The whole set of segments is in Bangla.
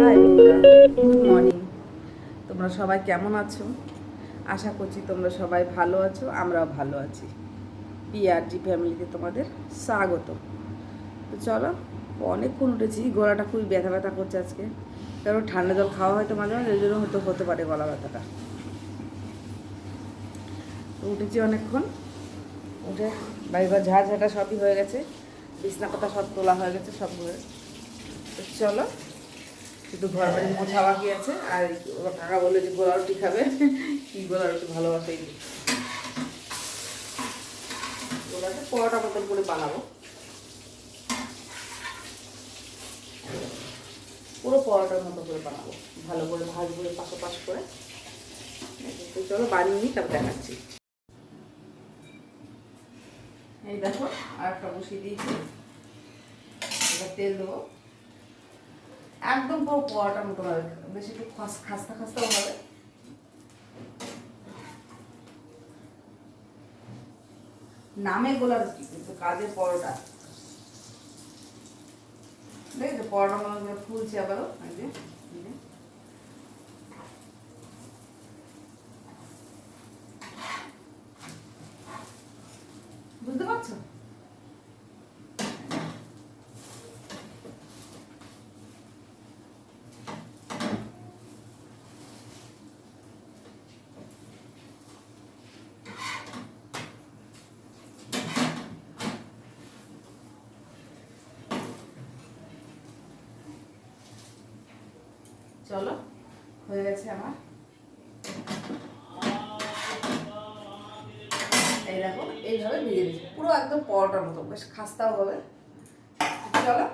গুড মর্নিং তোমরা সবাই কেমন আছো? আশা করছি তোমরা সবাই ভালো আছো, আমরাও ভালো আছি। পিআরজি ফ্যামিলিতে তোমাদের স্বাগত তো চলো, অনেকক্ষণ উঠেছি, গলাটা খুবই ব্যথা ব্যথা করছে আজকে। কারণ ঠান্ডা জল খাওয়া হয়তো মাঝে মাঝে ওই জন্য হয়তো হতে পারে গলা ব্যথাটা। উঠেছি অনেকক্ষণ। উঠে বাড়িঘর ঝাড় ঝাঁটা সবই হয়ে গেছে। বিছনা পাতা সব তোলা হয়ে গেছে সব হয়ে চলো শুধু ঘর বাড়ি মোছা বাকি আছে? আর কাকা বলে যে গোলা রুটি খাবে। কি গোলা রুটি ভালোবাসে এই গোলাটা পরোটা মতন করে বানাবো। পুরো পরোটার মতো করে বানাবো। ভালো করে ভাজবো পাশো পাশ করে। চলো বানিয়ে নিই, তারপর দেখাচ্ছি। এই দেখো আর একটা বসিয়ে দিয়েছি। এবার তেল দেবো। একদম পুরো পোয়াটার মতো হবে বেশি একটু খাস- খাস্তা খাস্তাও হবে। নামে গোলা রুটি কিন্তু কাজে পরোটা। দেখেছ? পরোটা মনে ফুলছে আবারও। চলো, হয়ে গেছে আমার। এই দেখো, এইভাবে ভেজে দিচ্ছি। পুরো একদম পরোটার মতো, বেশ খাস্তাও হবে। চলো,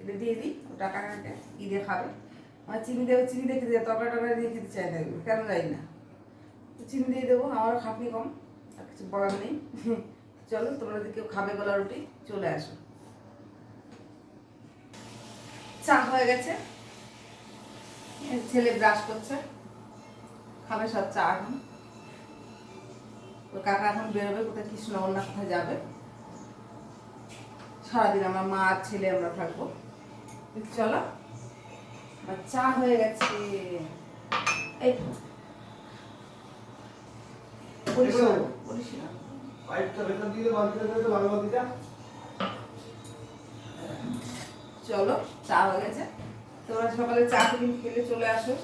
এটা দিয়ে দিই ওটা কাকাকে কি দিয়ে খাবে? আমার চিনি দেবো, চিনি দেখে দিয়ে তরকারি টরকারি দিয়ে খেতে চাই না কেন যাই না। চিনি দিয়ে দেবো, আমারও খাটনি কম, আর কিছু বলার নেই। চলো, তোমরা যদি কেউ খাবে গলা রুটি, চলে আসো। চা হয়ে গেছে। ছেলে ব্রাশ করছে। খাবে সব চা এখন। ওর কাকা এখন বেরোবে কোথায় কৃষ্ণনগর না কোথায় যাবে। সারাদিন আমার মা আর ছেলে আমরা থাকব। চলো আমার চা হয়ে গেছে। এই বলিস না, বলিস না। চলো চা হয়ে গেছে। তোমরা সকালে চা টিফিন খেলে চলে আসো।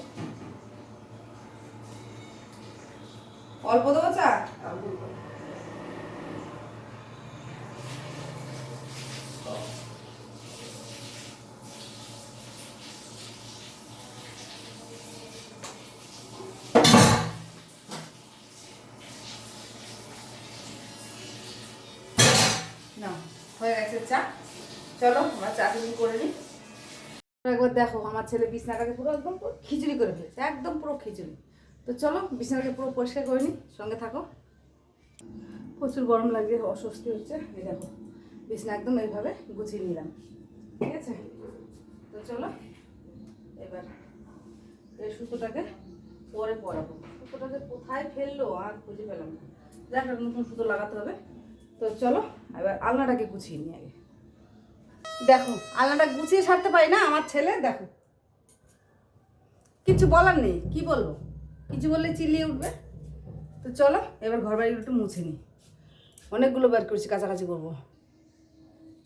অল্প দেবো চা? না হয়ে গেছে চা। চলো, আমরা চা টিফিন করে নিই। একবার দেখো, আমার ছেলে বিছনাটাকে পুরো একদম পুরো খিচুড়ি করে ফেলেছে, একদম পুরো খিচুড়ি। তো চলো, বিছনাটাকে পুরো পরিষ্কার করে নিই, সঙ্গে থাকো। প্রচুর গরম লাগছে, অস্বস্তি হচ্ছে, এই দেখো, বিছনা একদম এইভাবে গুছিয়ে নিলাম, ঠিক আছে? তো চলো, এবার এই সুতোটাকে পরে পরাবো। সুতোটাকে কোথায় ফেলল, আর খুঁজে পেলাম না। যাক নতুন সুতো লাগাতে হবে। তো চলো, এবার আলনাটাকে গুছিয়ে নিই আগে। দেখো আলনাটা গুছিয়ে সারতে পারি না, আমার ছেলে, দেখো। কিছু বলার নেই, কি বলব? কিছু বললে চিল্লিয়ে উঠবে। তো চলো, এবার ঘর বাড়িগুলো একটু মুছে নিই। অনেকগুলো বের করছি, কাছাকাছি করব।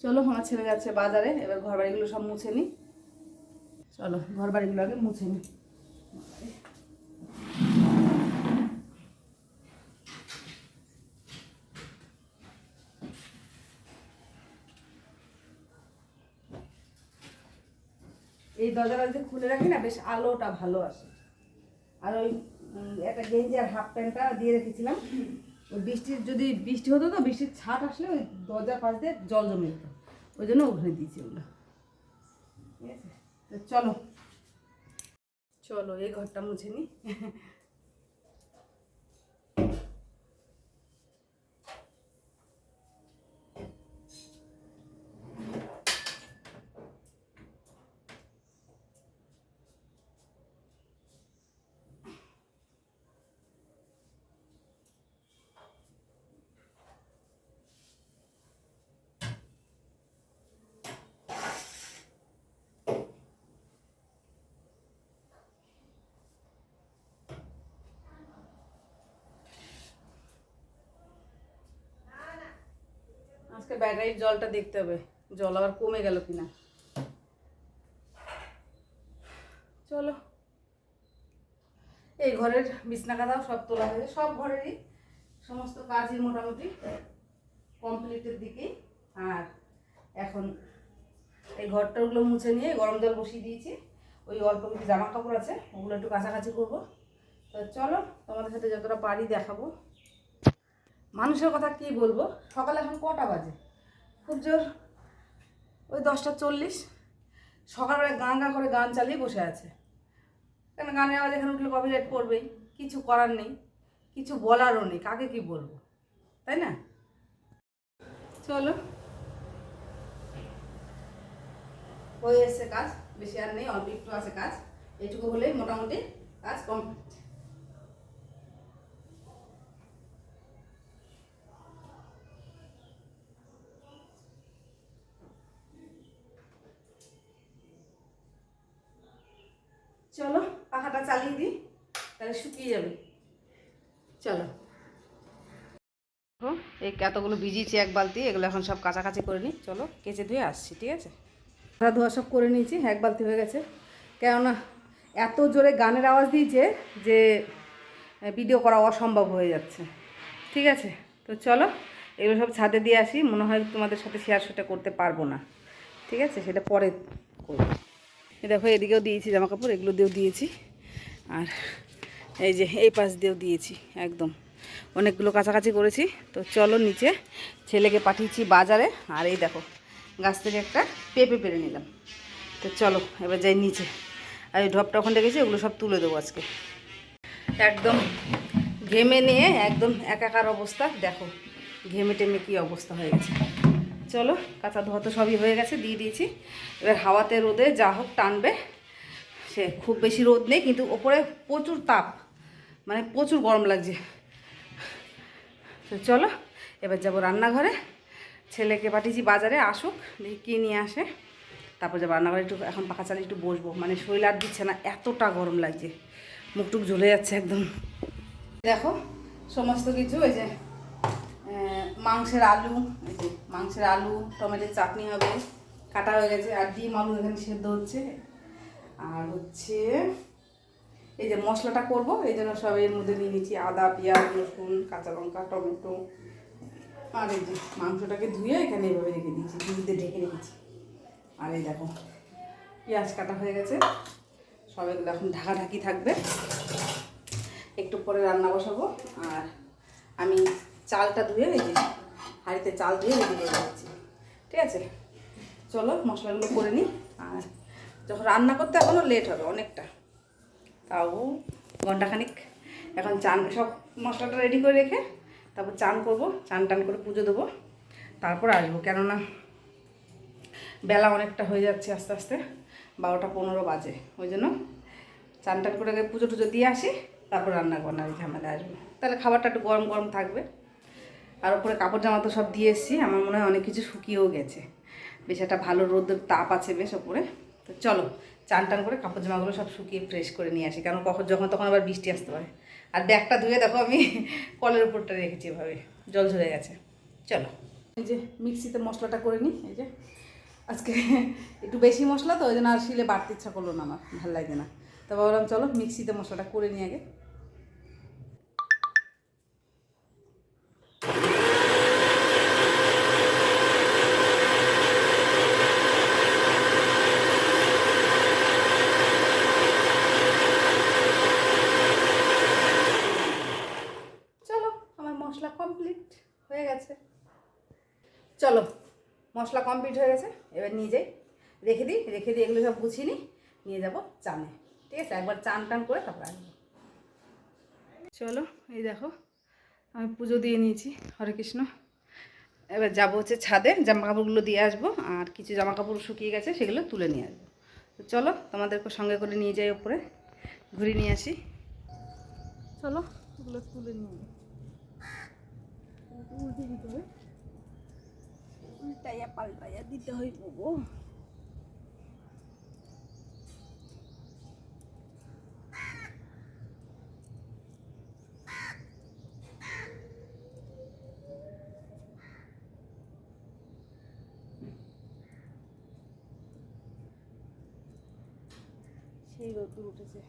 চলো, আমার ছেলে যাচ্ছে বাজারে, এবার ঘর বাড়িগুলো সব মুছে নিই। চলো ঘর বাড়িগুলো আগে মুছে নিই। এই দরজাটা যদি খুলে রাখি না, বেশ আলোটা ভালো আসে আর ওই একটা গেঞ্জি আর হাফ প্যান্টটা দিয়ে রেখেছিলাম। ওই বৃষ্টির, যদি বৃষ্টি হতো তো বৃষ্টির ছাট আসলে ওই দরজার পাশ দিয়ে জল জমে যেত। ওই জন্য ওখানে দিয়েছি ওগুলো। ঠিক আছে? তো চলো। চলো, এই ঘরটা মুছে নিই ব্যাটারির জলটা দেখতে হবে। জল আবার কমে গেল কিনা। চলো। এই ঘরের বিছনা কাঁথাও সব তোলা হয়েছে। সব ঘরেরই সমস্ত কাজই মোটামুটি কমপ্লিটের দিকে আর এখন এই ঘরটাগুলো মুছে নিয়ে গরম জল বসিয়ে দিয়েছি। ওই অল্প কিছু জামা কাপড় আছে, ওগুলো একটু কাছাকাছি করব। তো চলো, তোমাদের সাথে যতটা পারি দেখাবো। মানুষের কথা কি বলব? সকালে এখন কটা বাজে? খুব জোর। ওই দশটা চল্লিশ। সকালবেলা গান গা করে গান চালিয়ে বসে আছে। কেন গানের আওয়াজ এখানে উঠলে কপিরাইট পড়বেই। কিছু করার নেই। কিছু বলারও নেই। কাকে কি বলব? তাই না? চলো। হয়ে এসছে কাজ। বেশি আর নেই, অল্প একটু আছে কাজ। এইটুকু হলেই মোটামুটি কাজ কমপ্লিট চলো পাখাটা চালিয়ে দিই তাহলে শুকিয়ে যাবে চলো দেখো, এই কতগুলো ভিজিয়েছি এক বালতি, এগুলো এখন সব কাছাকাছি করে নিই। চলো কেচে ধুয়ে আসছি, ঠিক আছে? ধোয়া ধোয়া সব করে নিয়েছি, এক বালতি হয়ে গেছে। কেননা এত জোরে গানের আওয়াজ দিয়েছে যে ভিডিও করা অসম্ভব হয়ে যাচ্ছে। ঠিক আছে? তো চলো, এগুলো সব ছাদে দিয়ে আসি, মনে হয় তোমাদের সাথে শেয়ার সেটা করতে পারব না। ঠিক আছে? সেটা পরে করব। দেখো, এদিকেও দিয়েছি জামা কাপড়, এগুলো দিয়েও দিয়েছি। আর এই যে, এই পাশ দিয়েও দিয়েছি, একদম। অনেকগুলো কাছাকাছি করেছি। তো চলো নিচে ছেলেকে পাঠিয়েছি বাজারে। আর এই দেখো, গাছ থেকে একটা পেঁপে পেরে নিলাম। তো চলো, এবার যাই নিচে। আর এই ঢপটা ওখানে রেখেছি ওগুলো সব তুলে দেবো আজকে। একদম ঘেমে নিয়ে একদম একাকার অবস্থা। দেখো, ঘেমে টেমে কী অবস্থা হয়ে গেছে। চলো, কাঁচা ধোয়া তো সবই হয়ে গেছে, দিয়ে দিয়েছি। এবার হাওয়াতে রোদে যা হোক টানবে। সে খুব বেশি রোদ নেই, কিন্তু ওপরে প্রচুর তাপ মানে প্রচুর গরম লাগছে। তো চলো, এবার যাব রান্নাঘরে। ছেলেকে পাঠিয়েছি বাজারে, আসুক, দেখি কী নিয়ে আসে। তারপর যাব রান্নাঘরে একটু, এখন পাখা চালিয়ে একটু বসবো। মানে শরীর আর দিচ্ছে না, এতটা গরম লাগছে। মুখটুক জ্বলে যাচ্ছে একদম। দেখো, সমস্ত কিছু, এই যে মাংসের আলু, এই যে, মাংসের আলু, টমেটোর চাটনি হবে, কাটা হয়ে গেছে, আর ডিম, আলু এখানে সেদ্ধ হচ্ছে। আর হচ্ছে এই যে মশলাটা করব, এই জন্য সব এর মধ্যে নিয়ে নিচ্ছি আদা, পেঁয়াজ, রসুন, কাঁচা লঙ্কা, টমেটো। আর এই যে মাংসটাকে ধুয়ে এখানে এভাবে রেখে দিয়েছি দুধে ঢেকে রেখেছি। আর এই দেখো, পেঁয়াজ কাটা হয়ে গেছে। সব এগুলো এখন ঢাকাঢাকি থাকবে। একটু পরে রান্না বসাবো। আর আমি চালটা ধুয়ে যে হাঁড়িতে চাল ধুয়ে রেখে করে রাখছি ঠিক আছে? চলো মশলাগুলো করে নিই। আর যখন রান্না করতে এখনও লেট হবে, অনেকটা। তাও ঘন্টাখানিক এখন চান, সব মশলাটা রেডি করে রেখে তারপর চান করব, চান টান করে পুজো দেবো, তারপর আসব। কেননা বেলা অনেকটা হয়ে যাচ্ছে আস্তে আস্তে, বারোটা পনেরো বাজে। ওই জন্য চান টান করে পুজো টুজো দিয়ে আসি, তারপর রান্না বান্নার ঝামেলা আসবে। তাহলে খাবারটা একটু গরম গরম থাকবে। আর ওপরে কাপড় জামা তো সব দিয়ে এসেছি, আমার মনে হয় অনেক কিছু শুকিয়েও গেছে। বেশ একটা ভালো রোদের তাপ আছে বেশ ওপরে তো চলো চান টান করে কাপড় জামাগুলো সব শুকিয়ে ফ্রেশ করে নিয়ে আসি। কারণ কখন যখন তখন আবার বৃষ্টি আসতে পারে। আর ব্যাগটা ধুয়ে দেখো আমি কলের উপরটা রেখেছি এভাবে। জল ঝরে গেছে। চলো। এই যে মিক্সিতে মশলাটা করে নিই এই যে। আজকে একটু বেশি মশলা তো, ওই জন্য আর শিলে বাড়তে ইচ্ছা করল না আমার, ভালো লাগে না। তো ভাবলাম চলো মিক্সিতে মশলাটা করে নিই আগে চলো আমার মশলা কমপ্লিট হয়ে গেছে চলো মশলা কমপ্লিট হয়ে গেছে, এবার নিয়ে যাই রেখে দিই রেখে দিই এগুলো সব গুছিয়ে নিই, নিয়ে যাব চানে। ঠিক আছে? একবার চান টান করে তারপর আসব। চলো, এই দেখো, আমি পুজো দিয়ে নিয়েছি, হরে কৃষ্ণ। এবার যাব হচ্ছে ছাদে জামা কাপড়গুলো দিয়ে আসব, আর কিছু জামা কাপড় শুকিয়ে গেছে, সেগুলো তুলে নিয়ে আসব। তো চলো তোমাদেরকে সঙ্গে করে নিয়ে যাই ওপরে ঘুরিয়ে নিয়ে আসি। চলো, এগুলো তুলে নিয়ে উল্টে দিতে হবে উল্টাইয়া পাল্টাইয়া দিতে হইব গো। সেই রোদ্দুর উঠেছে।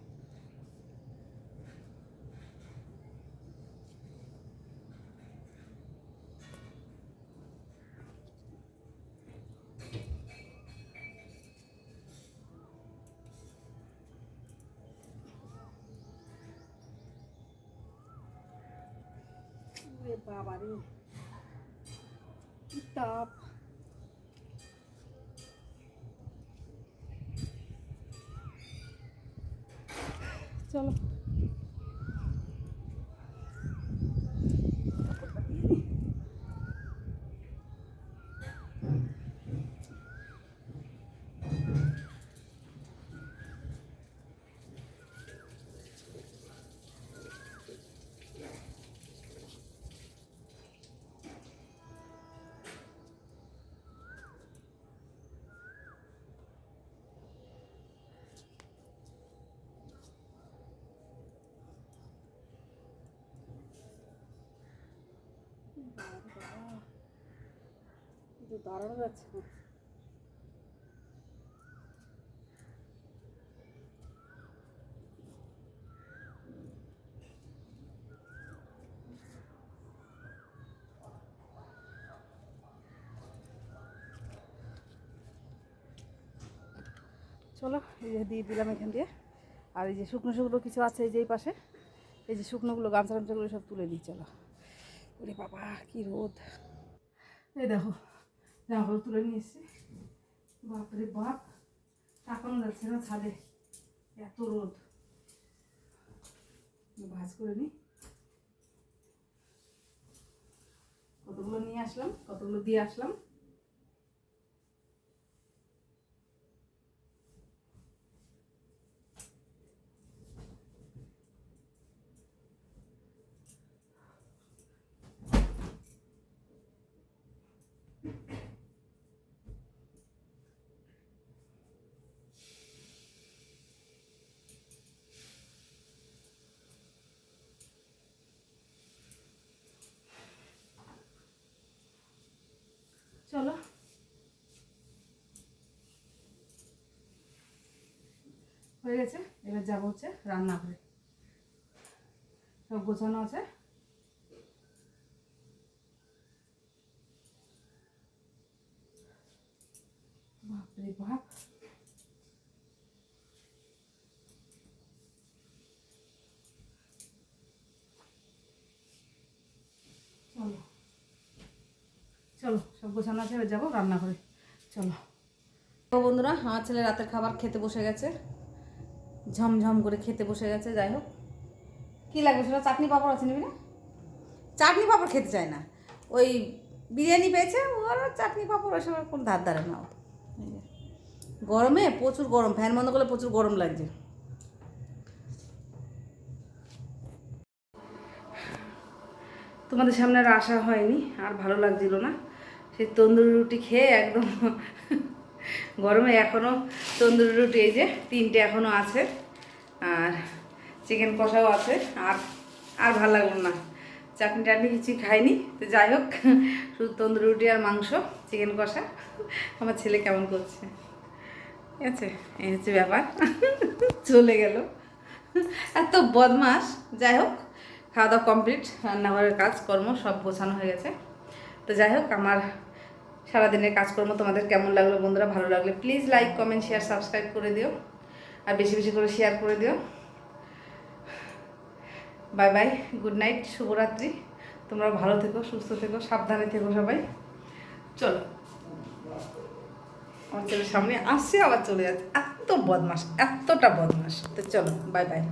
বাবা রে তাপ। চলো। কিন্তু দাঁড়ানো যাচ্ছে না। চলো, এই যে দিয়ে দিলাম এখান দিয়ে। আর এই যে শুকনো শুকনো কিছু আছে এই যে এই পাশে, এই যে শুকনোগুলো গামছা গামছাগুলো সব তুলে দিই চলো। ওরে বাবা, কি রোদ। এই দেখো জামাগুলো তুলে নিয়ে এসে বাপরে বাপ তাকানো যাচ্ছে না ছাদে। এত রোদ। ভাজ করে নিই কতগুলো নিয়ে আসলাম, কতগুলো দিয়ে আসলাম চলো হয়ে গেছে। এবার যাব হচ্ছে রান্না করে সব গোছানো আছে। বাপরে বাপ। চলো। চলো, সব গোছানো আছে, এবার যাব রান্না করে চলো বন্ধুরা, আমার ছেলে রাতের খাবার খেতে বসে গেছে। ঝমঝম করে খেতে বসে গেছে, যাই হোক। কী লাগবে সেটা? চাটনি পাঁপড় আছে নিবি না? চাটনি পাঁপড় খেতে চায় না। ওই বিরিয়ানি পেয়েছে, ওর চাটনি পাঁপড় ওসব কোনো ধার ধারে না। গরমে প্রচুর গরম, ফ্যান বন্ধ করলে প্রচুর গরম লাগছে। তোমাদের সামনে আর আসা হয়নি, আর ভালো লাগছিল না। সেই তন্দুরি রুটি খেয়ে একদম গরমে এখনও তন্দুরি রুটি, এই যে তিনটে এখনও আছে। আর চিকেন কষাও আছে। আর আর ভালো লাগল না। চাটনি টাটনি কিছুই খাইনি। তো যাই হোক, শুধু তন্দুরি রুটি আর মাংস, চিকেন কষা। আমার ছেলে কেমন করছে? ঠিক আছে, এই হচ্ছে ব্যাপার। চলে গেল। এত বদমাস যাই হোক, খাওয়া দাওয়া কমপ্লিট। রান্নাঘরের কাজকর্ম সব গোছানো হয়ে গেছে। তো যাই হোক, আমার সারাদিনের কাজকর্ম তোমাদের কেমন লাগল বন্ধুরা, ভালো লাগলে please like comment share subscribe করে দিও। আর বেশি বেশি করে শেয়ার করে দিও। বাই বাই গুড নাইট শুভরাত্রি। তোমরা ভালো থেকো, সুস্থ থেকো, সাবধানে থেকো সবাই। চলো। আমার ছেলের সামনে আসছে, আবার চলে যাচ্ছে। এত বদমাস এতটা বদমাস তো চলো বাই বাই